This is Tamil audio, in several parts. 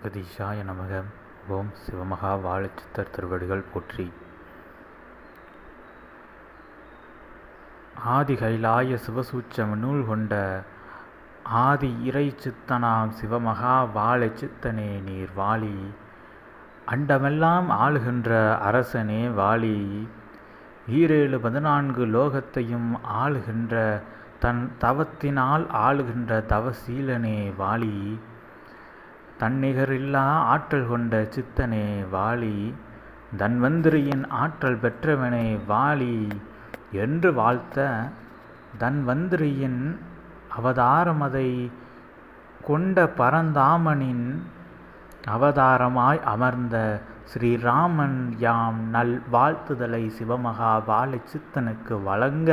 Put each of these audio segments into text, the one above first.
அகதீஷாய நமக. ஓம் சிவமகா வாழச்சித்தர் திருவடிகள் போற்றி. ஆதி கைலாய சிவசூச்சம் நூல் கொண்ட ஆதி இறை சித்தனாம் சிவமகா வாழை சித்தனே நீர் வாலி. அண்டமெல்லாம் ஆளுகின்ற அரசனே வாலி. ஈரேழு பதினான்கு லோகத்தையும் ஆளுகின்ற தன் தவத்தினால் ஆளுகின்ற தவசீலனே வாழி தன்னிகரில்லா ஆற்றல் கொண்ட சித்தனே வாளி தன்வந்திரியின் ஆற்றல் பெற்றவனே வாளி என்று வாழ்த்த தன்வந்திரியின் அவதாரமதை கொண்ட பரந்தாமனின் அவதாரமாய் அமர்ந்த ஸ்ரீராமன் யாம் நல் வாழ்த்துதலை சிவமகா வாழை சித்தனுக்கு வழங்க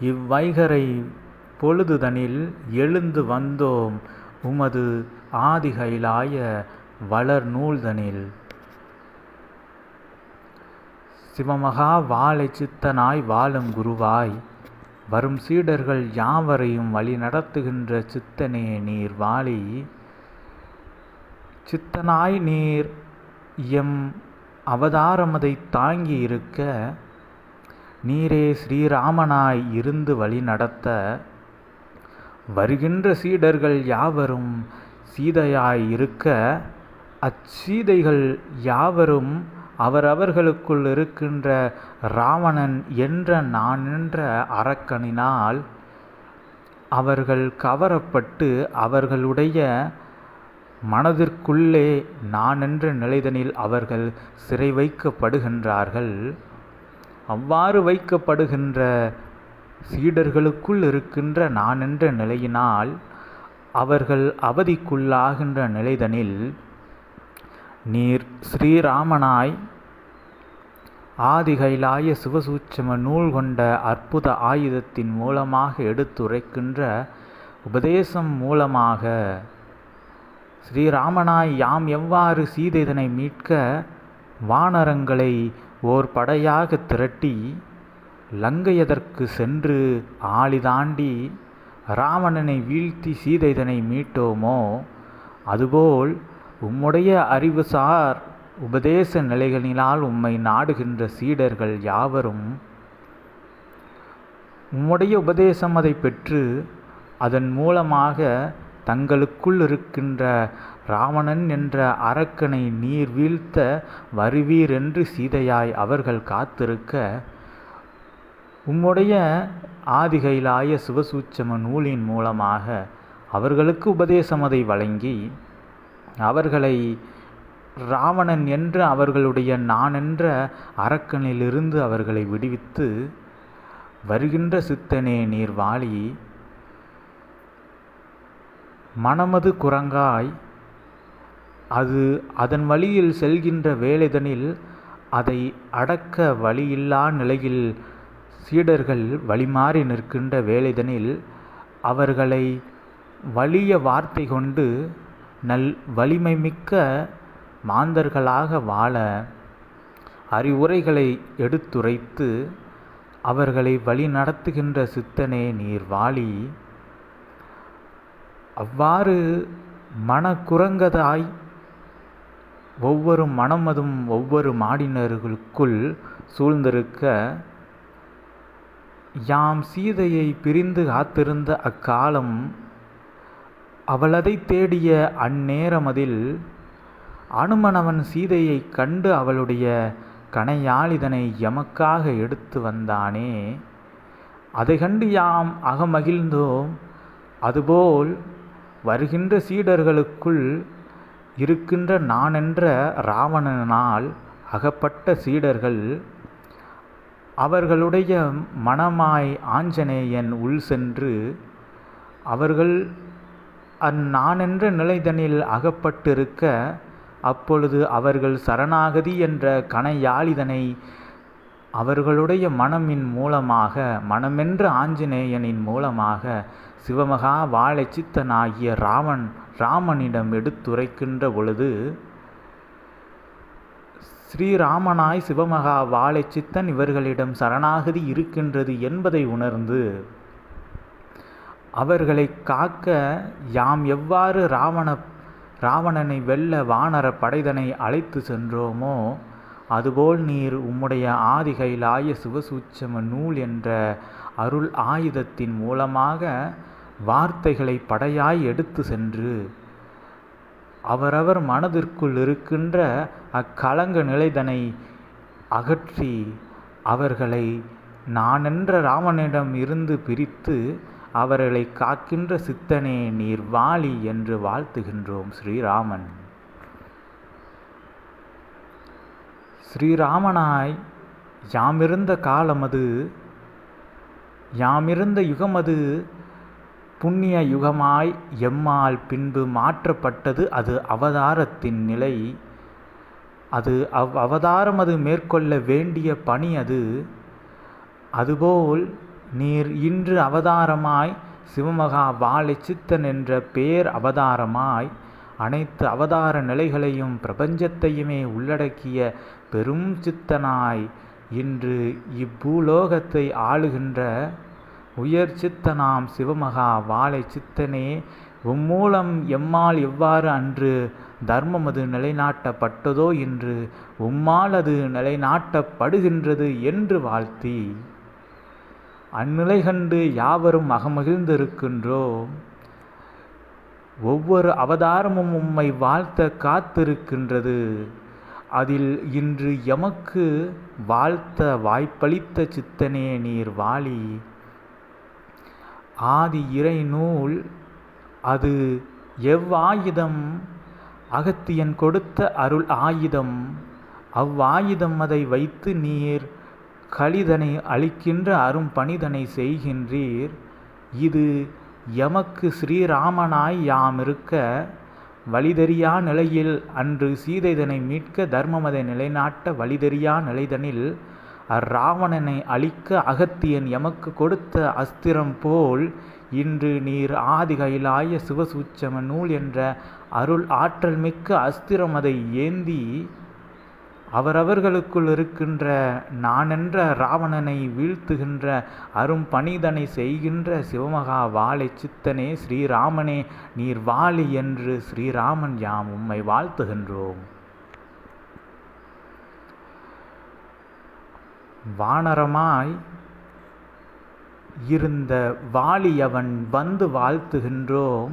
இவ்வைகரை பொழுதுதனில் எழுந்து வந்தோம் உமது ஆதிகைலாய வளர் நூல்தனில் சிவமகா வாழை சித்தனாய் வாழும் குருவாய் வரும் சீடர்கள் யாவரையும் வழி நடத்துகின்ற சித்தனே நீர் வாழி. சித்தனாய் நீர் எம் அவதாரமதை தாங்கி இருக்க நீரே ஸ்ரீராமனாய் இருந்து வழி நடத்த. வருகின்ற சீடர்கள் யாவரும் சீதையாய் இருக்க அச்சீதைகள் யாவரும் அவரவர்களுக்குள் இருக்கின்ற ராவணன் என்ற நான் என்ற அரக்கனினால் அவர்கள் கவரப்பட்டு அவர்களுடைய மனதிற்குள்ளே நான் என்ற நிலைதனில் அவர்கள் சிறை வைக்கப்படுகின்றார்கள். அவ்வாறு வைக்கப்படுகின்ற சீடர்களுக்குள் இருக்கின்ற நான் என்ற நிலையினால் அவர்கள் அவதிக்குள்ளாகின்ற நிலைதனில் நீர் ஸ்ரீராமனாய் ஆதிகைலாய சிவசூட்சம நூல் கொண்ட அற்புத ஆயுதத்தின் மூலமாக எடுத்துரைக்கின்ற உபதேசம் மூலமாக ஸ்ரீராமனாய் யாம் எவ்வாறு சீதைதனை மீட்க வானரங்களை ஓர் படையாக திரட்டி லங்கையதற்கு சென்று ஆளி தாண்டி ராவணனை வீழ்த்தி சீதைதனை மீட்டோமோ? அதுபோல் உம்முடைய அறிவுசார் உபதேச நிலைகளினால் உம்மை நாடுகின்ற சீடர்கள் யாவரும்? உம்முடைய உபதேசம் அதை பெற்று அதன் மூலமாக தங்களுக்குள் இருக்கின்ற ராவணன் என்ற அரக்கனை நீர் வீழ்த்த வருவீர் என்று சீதையாய் அவர்கள் காத்திருக்க உம்முடைய ஆதிகைலாய சிவசூச்சம நூலின் மூலமாக அவர்களுக்கு உபதேசமதை வழங்கி அவர்களை ராவணன் என்ற அவர்களுடைய நான் என்ற அரக்கனிலிருந்து அவர்களை விடுவித்து வருகின்ற சித்தனே நீர் வாழி மனமது குரங்காய் அது அதன் வழியில் செல்கின்ற வேலைதனில் அதை அடக்க வழியில்லா நிலையில் சீடர்கள் வழிமாறி நிற்கின்ற வேலைதனில் அவர்களை வலிய வார்த்தை கொண்டு நல் வலிமை மிக்க மாந்தர்களாக வாழ அறிவுரைகளை எடுத்துரைத்து அவர்களை வழி நடத்துகின்ற சித்தனே நீர் வாழி. அவ்வாறு மனக்குரங்கதாய் ஒவ்வொரு மனமதும் ஒவ்வொரு மாடினர்களுக்குள் சூழ்ந்திருக்க யாம் சீதையை பிரிந்து காத்திருந்த அக்காலம் அவளதை தேடிய அந்நேரமதில் அனுமனவன் சீதையை கண்டு அவளுடைய கணையாளிதனை எமக்காக எடுத்து வந்தானே. அதை கண்டு யாம் அகமகிழ்ந்தோம் அதுபோல் வருகின்ற சீடர்களுக்குள் இருக்கின்ற நானென்ற ராவணனால் அகப்பட்ட சீடர்கள் அவர்களுடைய மனமாய் ஆஞ்சநேயன் உள் சென்று அவர்கள் அந்நானென்ற நிலைதனில் அகப்பட்டிருக்க அப்பொழுது அவர்கள் சரணாகதி என்ற கணையாளிதனை அவர்களுடைய மனமின் மூலமாக மனமென்ற ஆஞ்சநேயனின் மூலமாக சிவமகா வாழைச்சித்தனாகிய ராமன் ராமனிடம் எடுத்துரைக்கின்ற பொழுது ஸ்ரீராமனாய் சிவமகா வாழை சித்தன் இவர்களிடம் சரணாகதி இருக்கின்றது என்பதை உணர்ந்து அவர்களை காக்க யாம் எவ்வாறு ராவண ராவணனை வெல்ல வானர படைதனை அழைத்து சென்றோமோ அதுபோல் நீர் உம்முடைய ஆதிகைலாய சிவசூட்சம நூல் என்ற அருள் ஆயுதத்தின் மூலமாக வார்த்தைகளை படையாய் எடுத்து சென்று அவரவர் மனதிற்குள் இருக்கின்ற அக்கலங்க நிலைதனை அகற்றி அவர்களை நானென்ற ராமனிடம் இருந்து பிரித்து அவர்களை காக்கின்ற சித்தனே நீர் வாழி என்று வாழ்த்துகின்றோம் ஸ்ரீராமன். ஸ்ரீராமனாய் யாமிருந்த காலமது யாமிருந்த யுகமது புண்ணிய யுகமாய் எம்மால் பின்பு மாற்றப்பட்டது அது அவதாரத்தின் நிலை. அது அவ் அவதாரம் அது மேற்கொள்ள வேண்டிய பணி அது. அதுபோல் நீர் இன்று அவதாரமாய் சிவமகா வாழை சித்தன் என்ற பேர் அவதாரமாய் அனைத்து அவதார நிலைகளையும் பிரபஞ்சத்தையுமே உள்ளடக்கிய பெரும் சித்தனாய் இன்று இப்பூலோகத்தை ஆளுகின்ற உயர் சித்தனாம் சிவமகா வாழை சித்தனே உம்மூலம் எம்மால் எவ்வாறு அன்று தர்மம் அது நிலைநாட்டப்பட்டதோ என்று உம்மால் அது நிலைநாட்டப்படுகின்றது என்று வாழ்த்தி. அந்நிலை கண்டு யாவரும் அகமகிழ்ந்திருக்கின்றோம் ஒவ்வொரு அவதாரமும் உம்மை வாழ்த்த காத்திருக்கின்றது. அதில் இன்று எமக்கு வாழ்த்த வாய்ப்பளித்த சித்தனே நீர் வாழி ஆதி இறை நூல் அது எவ்வாயுதம்? அகத்தியன் கொடுத்த அருள் ஆயுதம். அவ்வாயுதம் அதை வைத்து நீர் கலிதனை அளிக்கின்ற அரும் பணிதனை செய்கின்றீர். இது எமக்கு ஸ்ரீராமனாய் யாம் இருக்க வழிதறியா நிலையில் அன்று சீதைதனை மீட்க தர்மமதை நிலைநாட்ட வழிதறியா நிலைதனில் அராவணனை அழிக்க அகத்தியன் எமக்கு கொடுத்த அஸ்திரம் போல் இன்று நீர் ஆதி கையிலாய சிவசூச்சம நூல் என்ற அருள் ஆற்றல் மிக்க அஸ்திரம் அதை ஏந்தி அவரவர்களுக்குள் இருக்கின்ற நானென்ற ராவணனை வீழ்த்துகின்ற அரும் பணிதனை செய்கின்ற சிவமகா வாழை சித்தனே ஸ்ரீராமனே நீர் வாழி என்று ஸ்ரீராமன் யாம் உம்மை வாழ்த்துகின்றோம். வானரமாய் இருந்த வாலியவன் வந்து வாழ்த்துகின்றோம்.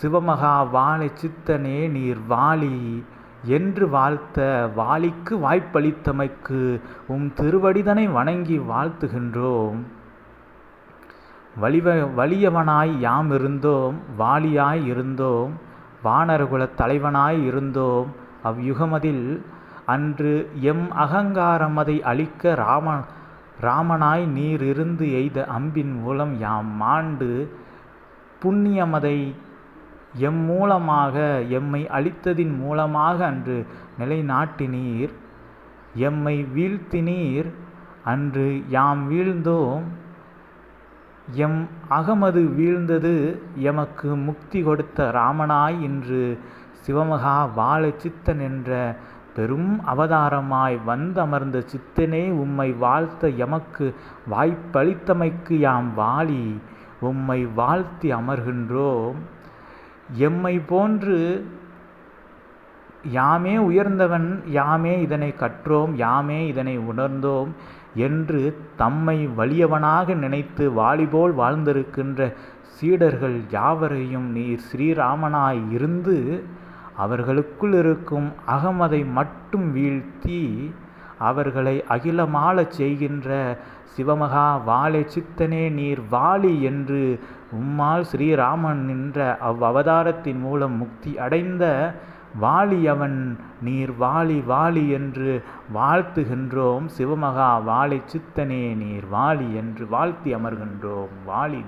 சிவமகா வாழை சித்தனே நீர் வாலி என்று வாழ்த்த வாலிக்கு வாய்ப்பளித்தமைக்கு உம் திருவடிதனை வணங்கி வாழ்த்துகின்றோம். வலிவ வலியவனாய் யாம் இருந்தோம் வாலியாய் இருந்தோம் வானரகுலத் தலைவனாய் இருந்தோம். அவ்யுகமதில் அன்று எம் அகங்காரமதை அழிக்க ராமன் ராமனாய் நீர் இருந்து எய்த அம்பின் மூலம் யாம் மாண்டு புண்ணியமதை எம் மூலமாக எம்மை அழித்ததின் மூலமாக அன்று நிலைநாட்டினீர். எம்மை வீழ்த்தினீர். அன்று யாம் வீழ்ந்தோம். எம் அகமது வீழ்ந்தது. எமக்கு முக்தி கொடுத்த ராமனாய் இன்று சிவமகா வாழ சித்தன் என்ற பெரும் அவதாரமாய் வந்தமர்ந்த சித்தனே உம்மை வாழ்த்த எமக்கு வாய்ப்பளித்தமைக்கு யாம் வாழி உம்மை வாழ்த்தி அமர்கின்றோம். எம்மை போன்று யாமே உயர்ந்தவன் யாமே இதனை கற்றோம் யாமே இதனை உணர்ந்தோம் என்று தம்மை வலியவனாக நினைத்து வாலிபோல் வாழ்ந்திருக்கின்ற சீடர்கள் யாவரையும் நீர் ஸ்ரீராமனாய் இருந்து அவர்களுக்குள் இருக்கும் அகமதை மட்டும் வீழ்த்தி அவர்களை அகிலமாளச் செய்கின்ற சிவமகா வாழை சித்தனே நீர் வாலி என்று உம்மால் ஸ்ரீராமன் நின்ற அவ் அவதாரத்தின் மூலம் முக்தி அடைந்த வாலி அவன் நீர் வாலி வாலி என்று வாழ்த்துகின்றோம். சிவமகா வாழை சித்தனே நீர் வாலி என்று வாழ்த்தி அமர்கின்றோம். வாலி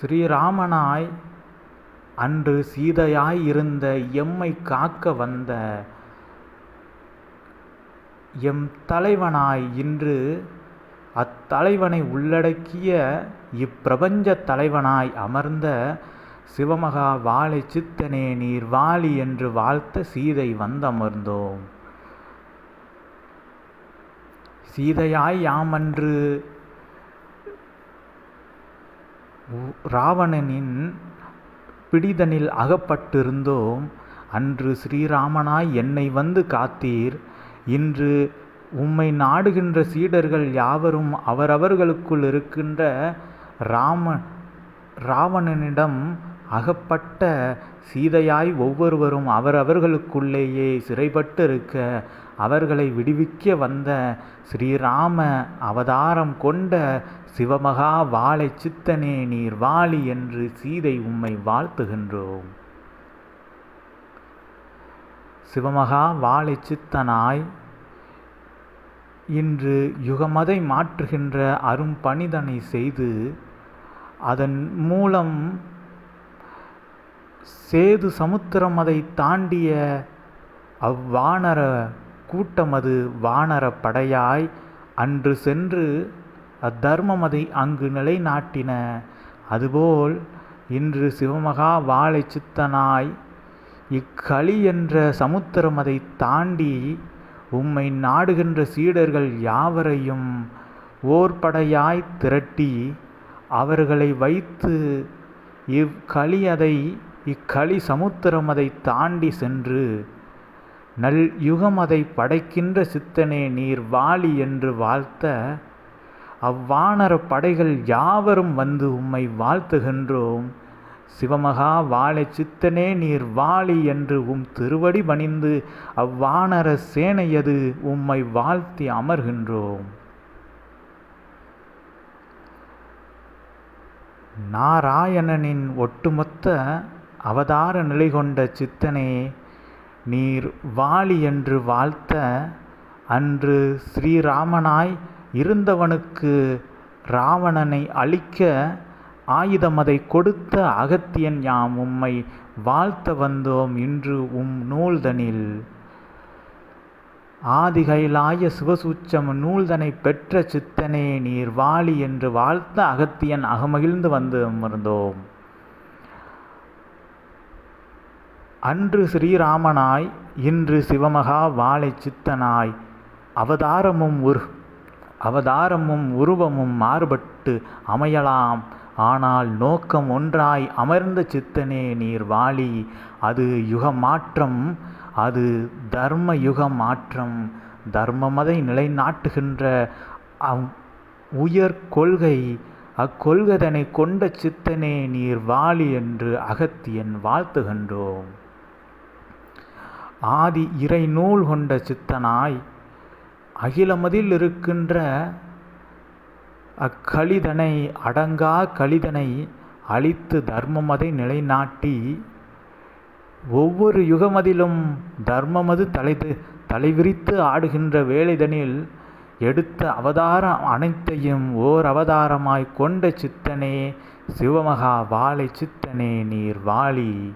ஸ்ரீராமனாய் அன்று சீதையாய் இருந்த எம்மை காக்க வந்த எம் தலைவனாய் இன்று அத்தலைவனை உள்ளடக்கிய இப்பிரபஞ்ச தலைவனாய் அமர்ந்த சிவமகா வாழை சித்தனே நீர் வாலி என்று வாழ்த்த சீதை வந்தமர்ந்தோம். சீதையாய் யாமன்று ராவணனின் பிடிதனில் அகப்பட்டிருந்தோம். அன்று ஸ்ரீராமனாய் என்னை வந்து காத்தீர். இன்று உம்மை நாடுகின்ற சீடர்கள் யாவரும் அவரவர்களுக்குள் இருக்கின்ற ராம ராவணனிடம் அகப்பட்ட சீதையாய் ஒவ்வொருவரும் அவரவர்களுக்குள்ளேயே சிறைப்பட்டு இருக்க அவர்களை விடுவிக்க வந்த ஸ்ரீராம அவதாரம் கொண்ட சிவமகா வாழை சித்தனே நீர் வாழி என்று சீதை உம்மை வாழ்த்துகின்றோம். சிவமகா வாழை சித்தனாய் இன்று யுகமதை மாற்றுகின்ற அரும் பணிதனை செய்து அதன் மூலம் சேது சமுத்திரம் அதை தாண்டிய அவ்வானர கூட்டமது வானர படையாய் அன்று சென்று அத்தர்மமதை அங்கு நிலைநாட்டின. அதுபோல் இன்று சிவமகா வாழை சித்தனாய் இக்களி என்ற சமுத்திரம் அதை தாண்டி உம்மை நாடுகின்ற சீடர்கள் யாவரையும் ஓர் படையாய் திரட்டி அவர்களை வைத்து இவ்களி அதை இக்களி சமுத்திரம் அதை தாண்டி சென்று நல் யுகம் அதை படைக்கின்ற சித்தனே நீர் வாலி என்று வாழ்த்த அவ்வானர படைகள் யாவரும் வந்து உம்மை வாழ்த்துகின்றோம். சிவமகா வாழை சித்தனே நீர் வாழி என்று உம் திருவடி பணிந்து அவ்வானர சேனையது உம்மை வாழ்த்தி அமர்கின்றோம். நாராயணனின் ஒட்டுமொத்த அவதார நிலை கொண்ட சித்தனே நீர் வாழி என்று வாழ்த்த அன்று ஸ்ரீராமனாய் இருந்தவனுக்கு ராவணனை அழிக்க ஆயுதமதை கொடுத்த அகத்தியன் யாம் உம்மை வாழ்த்த வந்தோம் இன்று உம் நூல்தனில். ஆதிகைலாய சிவசூச்சம் நூல்தனை பெற்ற சித்தனே நீர் வாழி என்று வாழ்த்த அகத்தியன் அகமகிழ்ந்து வந்து அமர்ந்தோம். அன்று ஸ்ரீராமனாய் இன்று சிவமகா வாழை சித்தனாய். அவதாரமும் உரு அவதாரமும் உருவமும் மாறுபட்டு அமையலாம். ஆனால் நோக்கம் ஒன்றாய் அமர்ந்த சித்தனே நீர் வாழி. அது யுக மாற்றம் அது தர்ம யுக மாற்றம் தர்மமதை நிலைநாட்டுகின்ற அவ் உயர் கொள்கை. அக்கொள்கதனை கொண்ட சித்தனே நீர் வாழி என்று அகத்தியன் வாழ்த்துகின்றோம். ஆதி இறை நூல் கொண்ட சித்தனாய் அகிலமதில் இருக்கின்ற அக்கலிதனை அடங்கா கலிதனை அழித்து தர்மமதை நிலைநாட்டி ஒவ்வொரு யுகமதிலும் தர்மமது தலைது தலைவிரித்து ஆடுகின்ற வேலைதனில் எடுத்த அவதாரம் அனைத்தையும் ஓர் அவதாரமாய் கொண்ட சித்தனே சிவமகா வாழை சித்தனே நீர் வாழி.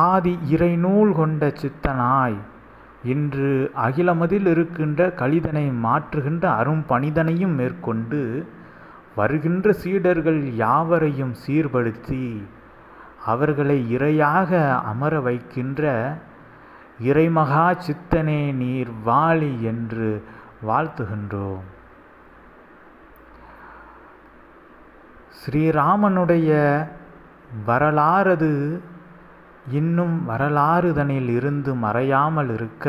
ஆதி இறைநூல் கொண்ட சித்தனாய் இன்று அகிலமதில் இருக்கின்ற கலிதனை மாற்றுகின்ற அரும் பணிதனையும் மேற்கொண்டு வருகின்ற சீடர்கள் யாவரையும் சீர்படுத்தி அவர்களை இறையாக அமர வைக்கின்ற இறைமகா சித்தனே நீர் வாழி என்று வாழ்த்துகின்றோம். ஸ்ரீராமனுடைய வரலாறது இன்னும் வரலாறுதனில் இருந்து மறையாமல் இருக்க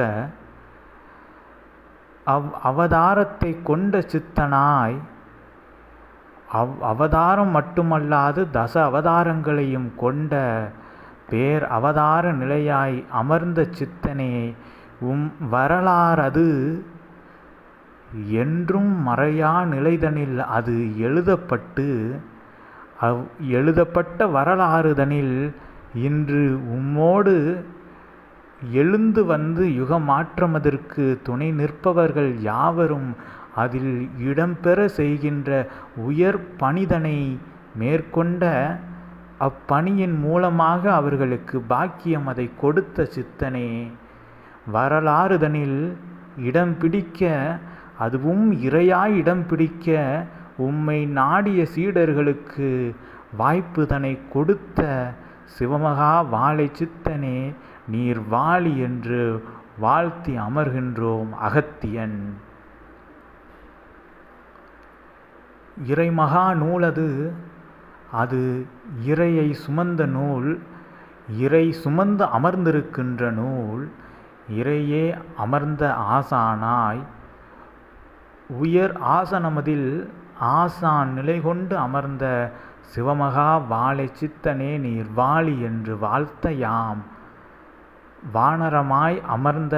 அவ் அவதாரத்தை கொண்ட சித்தனாய் அவ் அவதாரம் மட்டுமல்லாது தச அவதாரங்களையும் கொண்ட பேர் அவதார நிலையாய் அமர்ந்த சித்தனே உம் வரலாறது என்றும் மறையா நிலைதனில் அது எழுதப்பட்டு அவ் எழுதப்பட்ட வரலாறுதனில் இன்று உம்மோடு எழுந்து வந்து யுக மாற்றமதற்கு துணை நிற்பவர்கள் யாவரும் அதில் இடம்பெற செய்கின்ற உயர் பணிதனை மேற்கொண்ட அப்பணியின் மூலமாக அவர்களுக்கு பாக்கியம் அதை கொடுத்த சித்தனே. வரலாறுதனில் இடம் பிடிக்க அதுவும் இறையாய் இடம் பிடிக்க உம்மை நாடிய சீடர்களுக்கு வாய்ப்புதனை கொடுத்த சிவமகா வாழை சித்தனே நீர் வாழி என்று வாழ்த்தி அமர்கின்றோம் அகத்தியன். இறைமகா நூலது அது. இறையை சுமந்த நூல். இறை சுமந்து அமர்ந்திருக்கின்ற நூல். இறையே அமர்ந்த ஆசானாய். உயர் ஆசனமதில் ஆசான் நிலை கொண்டு அமர்ந்த சிவமகா வாழை சித்தனே நீர் வாழி என்று வாழ்த்த யாம் வானரமாய் அமர்ந்த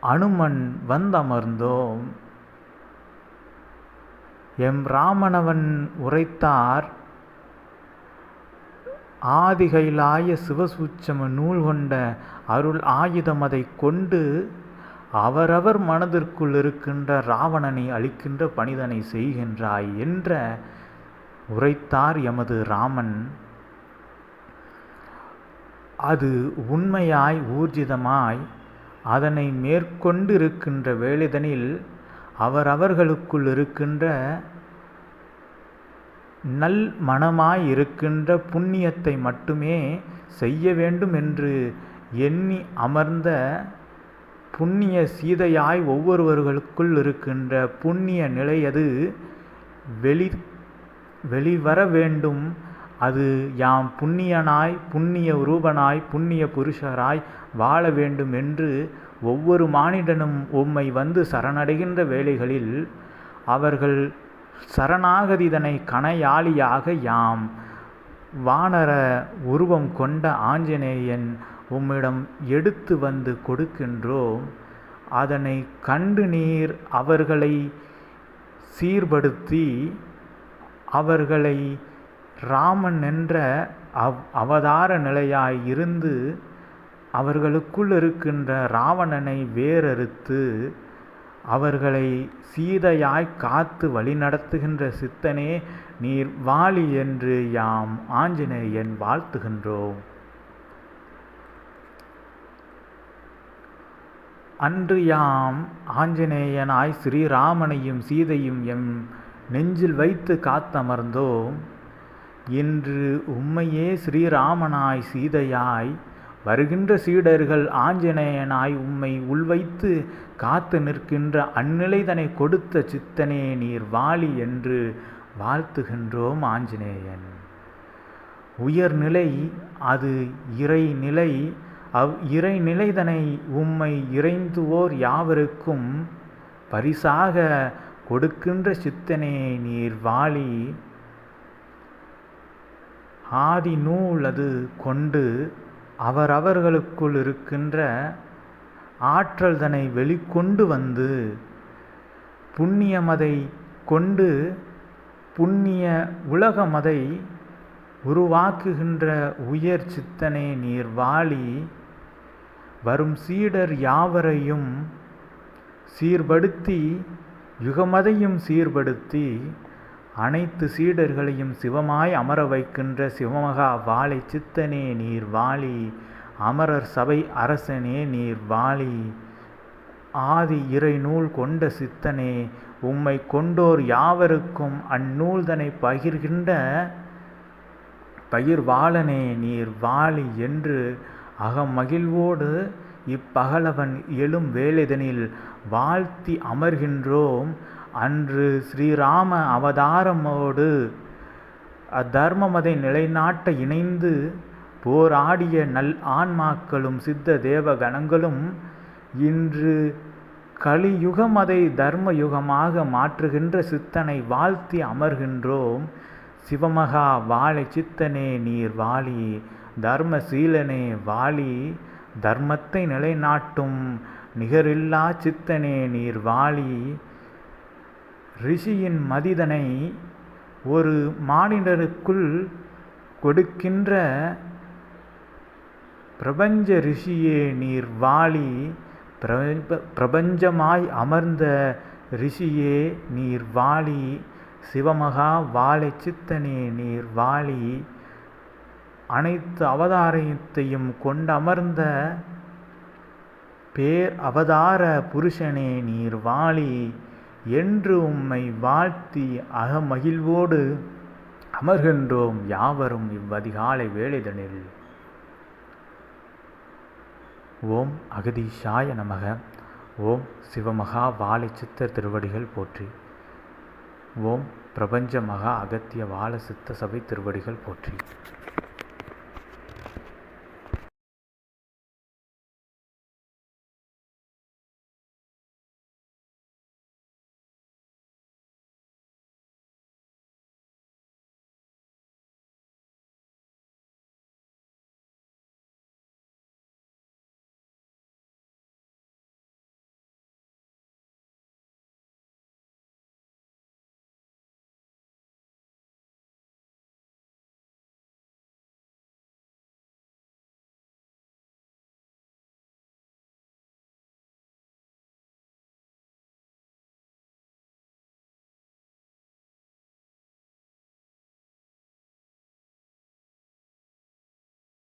அனுமன் வந்தமர்ந்தோம். எம் ராமணவன் உரைத்தார் ஆதிகைலாய சிவசூட்சம நூல் கொண்ட அருள் ஆயுதம் அதை கொண்டு அவரவர் மனதிற்குள் இருக்கின்ற ராவணனை அழிக்கின்ற பணிதனை செய்கின்றாய் என்ற உரைத்தார் எமது ராமன். அது உண்மையாய் ஊர்ஜிதமாய் அதனை மேற்கொண்டு இருக்கின்ற வேளிதனில் அவரவர்களுக்குள் இருக்கின்ற நல் மனமாய் இருக்கின்ற புண்ணியத்தை மட்டுமே செய்ய வேண்டும் என்று எண்ணி அமர்ந்த புண்ணிய சீதையாய் ஒவ்வொருவர்களுக்குள் இருக்கின்ற புண்ணிய நிலையது வெளி வெளிவர வேண்டும். அது யாம் புண்ணியனாய் புண்ணிய ரூபனாய் புண்ணிய புருஷராய் வாழ வேண்டும் என்று ஒவ்வொரு மானிடனும் உம்மை வந்து சரணடைகின்ற வேளைகளில் அவர்கள் சரணாகதிதனை கணையாளியாக யாம் வானர உருவம் கொண்ட ஆஞ்சநேயன் உம்மிடம் எடுத்து வந்து கொடுக்கின்றோம். அதனை கண்டு நீர் அவர்களை சீர்படுத்தி அவர்களை ராமன் என்ற அவ் அவதார நிலையாய் இருந்து அவர்களுக்குள் இருக்கின்ற ராவணனை வேறறுத்து அவர்களை சீதையாய் காத்து வழிநடத்துகின்ற சித்தனே நீர் வாலி என்று யாம் ஆஞ்சநேயன் வாழ்த்துகின்றோம். அன்று யாம் ஆஞ்சநேயனாய் ஸ்ரீராமனையும் சீதையும் எம் நெஞ்சில் வைத்து காத்தமர்ந்தோம். இன்று உம்மையே ஸ்ரீராமனாய் சீதையாய் வருகின்ற சீடர்கள் ஆஞ்சநேயனாய் உம்மை உள்வைத்து காத்து நிற்கின்ற அந்நிலைதனை கொடுத்த சித்தனே நீர் வாலி என்று வாழ்த்துகின்றோம் ஆஞ்சநேயன். உயர்நிலை அது இறைநிலை அவ் இறைநிலைதனை உம்மை இறைந்துவோர் யாவருக்கும் பரிசாக கொடுக்கின்ற சித்தனே நீர் வாழி ஆதி நூல் அது கொண்டு அவரவர்களுக்குள் இருக்கின்ற ஆற்றல் தனை வெளிக்கொண்டு வந்து புண்ணியமதை கொண்டு புண்ணிய உலகமதை உருவாக்குகின்ற உயர் சித்தனே நீர் வாழி வரும் சீடர் யாவரையும் சீர்படுத்தி யுகமதையும் சீர்படுத்தி அனைத்து சீடர்களையும் சிவமாய் அமர வைக்கின்ற சிவமகா வாழை சித்தனே நீர் வாழி அமரர் சபை அரசனே நீர் வாழி ஆதி இறை நூல் கொண்ட சித்தனே உம்மை கொண்டோர் யாவருக்கும் அந்நூல்தனை பகிர்கின்ற பயிர்வாளனே நீர் வாழி என்று அகமகிழ்வோடு இப்பகலவன் எழும் வேலைதனில் வாழ்த்தி அமர்கின்றோம். அன்று ஸ்ரீராம அவதாரமோடு அத்தர்மமதை நிலைநாட்ட இணைந்து போராடிய நல் ஆன்மாக்களும் சித்த தேவ கணங்களும் இன்று கலியுகமதை தர்ம யுகமாக மாற்றுகின்ற சித்தனை வாழ்த்தி அமர்கின்றோம். சிவமகா வாழை சித்தனே நீர் வாழி தர்மசீலனே வாழி தர்மத்தை நிலைநாட்டும் நிகரில்லா சித்தனே நீர் வாழி. ரிஷியின் மதிதனை ஒரு மானிடருக்குள் கொடுக்கின்ற பிரபஞ்ச ரிஷியே நீர் வாழி. பிரப பிரபஞ்சமாய் அமர்ந்த ரிஷியே நீர் வாழி. சிவமகா வாழை சித்தனே நீர் வாழி. அனைத்து அவதாரத்தையும் கொண்டமர்ந்த பேர் அவதார புருஷனே நீர் வாழி என்று உம்மை வாழ்த்தி அகமகிழ்வோடு அமர்கின்றோம் யாவரும் இவ்வதிகாலை வேலைதனில் ஓம் அகதீஷாய நமக. ஓம் சிவமகா வாழை சித்தர் திருவடிகள் போற்றி. ஓம் பிரபஞ்ச மகா அகத்திய வாழ சித்த சபை திருவடிகள் போற்றி.